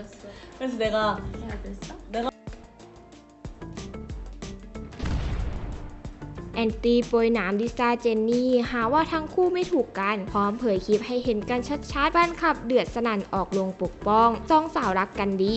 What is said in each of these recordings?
알았어. 그래서 내가 해야 됐어? แอนตี้โปรยหนามลิซ่าเจนนี่ หาว่าทั้งคู่ไม่ถูกกัน พร้อมเผยคลิปให้เห็นกันชัดๆแฟนคลับเดือดสนั่นออกลงปกป้องสองสาวรักกันดี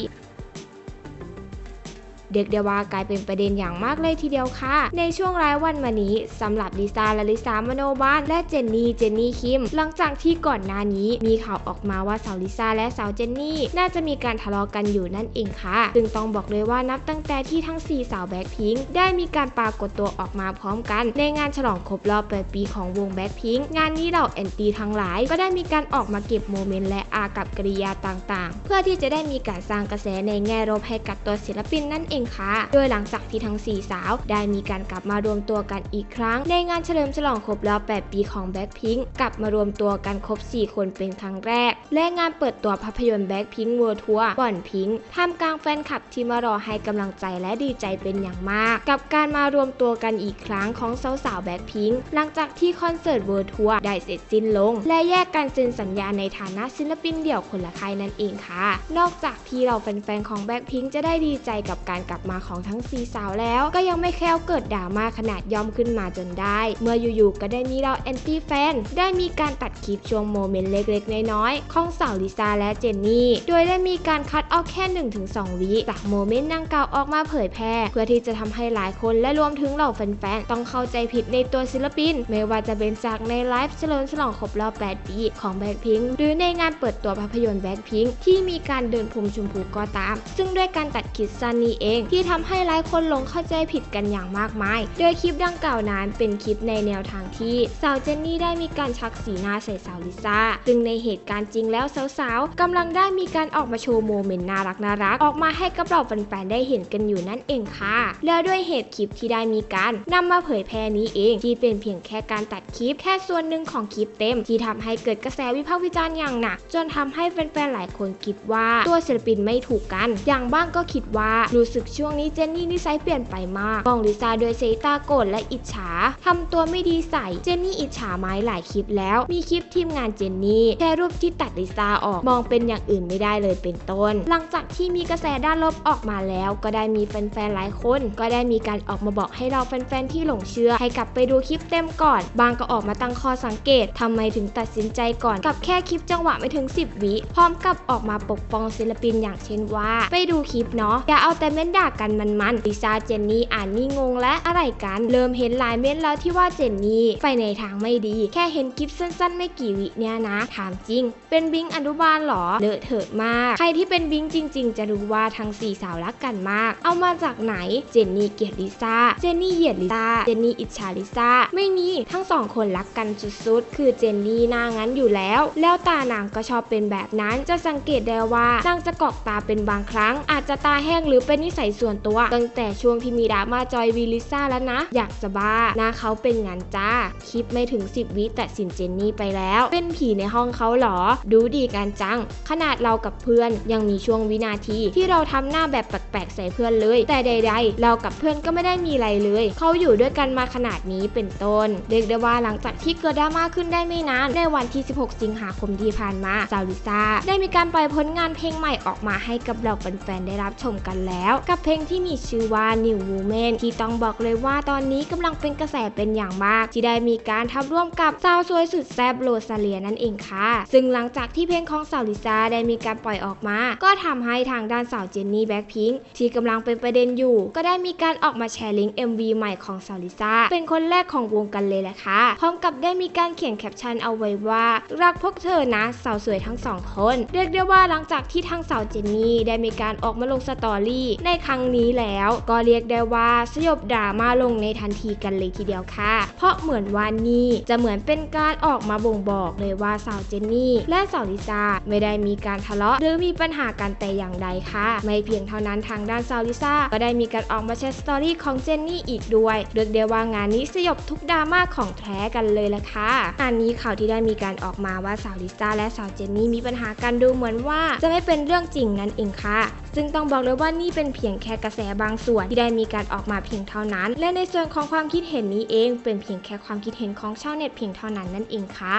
เด็กเดว่ากลายเป็นประเด็นอย่างมากเลยทีเดียวค่ะ ในช่วงรายวันมานี้สำหรับลิซ่าและลิซ่ามโนบาน และเจนนี่เจนนี่คิม หลังจากที่ก่อนหน้านี้มีข่าวออกมาว่าสาวลิซ่าและสาวเจนนี่น่าจะมีการทะเลาะกันอยู่นั่นเองค่ะ ซึ่งต้องบอกเลยว่านับตั้งแต่ที่ทั้ง 4 สาวแบ็คพิงค์ได้มีการปรากฏตัวออกมาพร้อมกัน ในงานฉลองครบรอบ8ปีของวงแบ็คพิงค์งานนี้เหล่าแอนตี้ทั้งหลาย ก็ได้มีการออกมาเก็บโมเมนต์และอากับกริยาต่างๆ เพื่อที่จะได้มีการสร้างกระแสในแง่ลบให้กับตัวศิลปินนั่นเองค่ะ โดยหลังจากที่ทั้ง 4 สาว ได้มีการกลับมารวมตัวกันอีกครั้ง ในงานเฉลิมฉลองครบรอบ 8 ปีของแบ็คพิงค์กลับมารวมตัวกันครบ 4 คนเป็นครั้งแรก และงานเปิดตัวภาพยนตร์แบ็คพิงค์เวิร์ทัวร์บ่อนพิงค์ท่ามกลางแฟนคลับที่มารอให้กำลังใจและดีใจเป็นอย่างมาก กับการมารวมตัวกันอีกครั้งของสาวๆแบ็คพิงค์หลังจากที่คอนเสิร์ตเวิร์ทัวร์ได้เสร็จสิ้นลง และแยกกันเซ็นสัญญาในฐานะศิลปินเดี่ยวคนละค่ายนั่นเองค่ะ นอกจากที่เราแฟนๆของแบ็คพิงค์จะได้ดีใจกับการกลับมาของทั้งสี่สาวแล้ว ก็ยังไม่แคล้วเกิดดราม่าขนาดย่อมขึ้นมาจนได้ เมื่ออยู่ๆก็ได้มีเราแอนตี้แฟน ได้มีการตัดคลิปช่วงโมเมนต์เล็กๆ น้อยๆ ของสาวลิซ่าและเจนนี่ โดยได้มีการคัดเอาแค่ 1-2 วิจากโมเมนต์ดังกล่าวออกมาเผยแพร่ เพื่อที่จะทำให้หลายคนและรวมถึงเหล่าแฟนๆ ต้องเข้าใจผิดในตัวศิลปิน ไม่ว่าจะเป็นจากในไลฟ์เฉลิมฉลองครบรอบ 8 ปีของแบ็คพิงหรือในงานเปิดตัวภาพยนตร์แบ็คพิงที่มีการเดินพรมชมพูก็ตาม ซึ่งด้วยการตัดคลิปสั้นนี้เองที่ทำให้หลายคนหลงเข้าใจผิดกันอย่างมากมาย โดยคลิปดังกล่าวนั้นเป็นคลิปในแนวทางที่สาวเจนนี่ได้มีการชักสีหน้าใส่สาวลิซ่า ซึ่งในเหตุการณ์จริงแล้วสาวๆกำลังได้มีการออกมาโชว์โมเมนต์น่ารักน่ารักออกมาให้กับเราแฟนๆได้เห็นกันอยู่นั่นเองค่ะ แล้วด้วยเหตุคลิปที่ได้มีการนำมาเผยแพร่นี้เองที่เป็นเพียงแค่การตัดคลิปแค่ส่วนหนึ่งของคลิปเต็ม ที่ทำให้เกิดกระแสวิพากษ์วิจารณ์อย่างหนักจนทำให้แฟนๆหลายคนคิดว่าตัวศิลปินไม่ถูกกัน อย่างบ้างก็คิดว่ารู้สึกช่วงนี้เจนนี่นิสัยเปลี่ยนไปมากมองลิซ่าโดยเซตาโกรธและอิจฉาทำตัวไม่ดีใส่เจนนี่อิจฉาไม้หลายคลิปแล้ว มีคลิปทีมงานเจนนี่แค่รูปที่ตัดลิซ่าออกมองเป็นอย่างอื่นไม่ได้เลยเป็นต้น หลังจากที่มีกระแสด้านลบออกมาแล้ว ก็ได้มีแฟนๆหลายคน ก็ได้มีการออกมาบอกให้เราแฟนๆที่หลงเชื่อ ให้กลับไปดูคลิปเต็มก่อน บางก็ออกมาตั้งข้อสังเกตทำไมถึงตัดสินใจก่อนกับแค่คลิปจังหวะไม่ถึง 10 วิพร้อมกับออกมาปกป้องศิลปินอย่างเช่นว่า ไปดูคลิปเนาะอย่าเอาแต่เม้นด่ากันมันๆลิซ่าเจนนี่อ่านนี่งงและอะไรกัน เริ่มเห็นหลายเม้นแล้วที่ว่าเจนนี่ไปในทางไม่ดี แค่เห็นคลิปสั้นๆ ไม่กี่วิเนี่ยนะ ถามจริง เป็นบิงอนุบาลหรอเลอะเทอะมาก ใครที่เป็นบิงจริง ๆ จะรู้ว่าทั้งสี่สาวรักกันมาก เอามาจากไหนเจนนี่เกลียดลิซ่าเจนนี่เหยียดลิซ่าเจนนี่อิจฉาลิซ่าไม่มีทั้งสองคนรักกันสุดๆคือเจนนี่หน้างั้นอยู่แล้ว แล้วตานางก็ชอบเป็นแบบนั้นจะสังเกตได้ว่านางจะกอกตาเป็นบางครั้ง อาจจะตาแห้งหรือเป็นนิสัยส่วนตัว ตั้งแต่ช่วงที่มีดราม่าจอยวีลิซ่าแล้วนะ อยากจะบ้าหน้าเขาเป็นงานจ้า คลิปไม่ถึง 10 วิแต่สินเจนนี่ไปแล้ว เป็นผีในห้องเขาหรอ ดูดีกันจัง ขนาดเรากับเพื่อนยังมีช่วงวินาที ที่เราทำหน้าแบบแปลกๆใส่เพื่อนเลย แต่ใด ๆ เรากับเพื่อนก็ไม่ได้มีอะไรเลย เขาอยู่ด้วยกันมาขนาดนี้เป็นต้น เรียกได้ว่าหลังจากที่เกิดดราม่าขึ้นได้ไม่นาน ในวันที่ 16 สิงหาคมที่ผ่านมาซาวลิซ่าได้มีการปล่อยผลงานเพลงใหม่ออกมาให้กับเราแฟนๆได้รับชมกันแล้วกับเพลงที่มีชื่อว่า New Woman ที่ต้องบอกเลยว่าตอนนี้กำลังเป็นกระแสเป็นอย่างมาก ที่ได้มีการทำร่วมกับสาวสวยสุดแซ่บโรซาเลียนั่นเองค่ะ ซึ่งหลังจากที่เพลงของสาวลิซ่าได้มีการปล่อยออกมา ก็ทำให้ทางด้านสาวเจนนี่แบ็คพิงค์ที่กำลังเป็นประเด็นอยู่ ก็ได้มีการออกมาแชร์ลิงก์ MV ใหม่ของสาวลิซ่าเป็นคนแรกของวงกันเลยแหละค่ะ พร้อมกับได้มีการเขียนแคปชั่นเอาไว้ว่า รักพวกเธอนะสาวสวยทั้งสองคน เรียกได้ว่าหลังจากที่ทางสาวเจนนี่ได้มีการออกมาลงสตอรี่ในครั้งนี้แล้ว ก็เรียกได้ว่าสยบดราม่าลงในทันทีกันเลยทีเดียวค่ะ เพราะเหมือนว่านี่จะเหมือนเป็นการออกมาบ่งบอกเลยว่าสาวเจนนี่ และสาวลิซ่าไม่ได้มีการทะเลาะ หรือมีปัญหากันแต่อย่างใดค่ะ ไม่เพียงเท่านั้นทางด้านสาวลิซ่าก็ได้มีการออกมาแชร์สตอรี่ของเจนนี่อีกด้วยเรียกได้ว่างานนี้สยบทุกดราม่าของแท้กันเลยละค่ะงานนี้ข่าวที่ได้มีการออกมาว่าสาวลิซ่าและสาวเจนนี่มีปัญหากันดูเหมือนว่าจะไม่เป็นเรื่องจริงนั่นเองค่ะ ซึ่งต้องบอกเลยว่านี่เป็นเพียงแค่กระแสบางส่วนที่ได้มีการออกมาเพียงเท่านั้น และในส่วนของความคิดเห็นนี้เอง เป็นเพียงแค่ความคิดเห็นของชาวเน็ตเพียงเท่านั้นนั่นเองค่ะ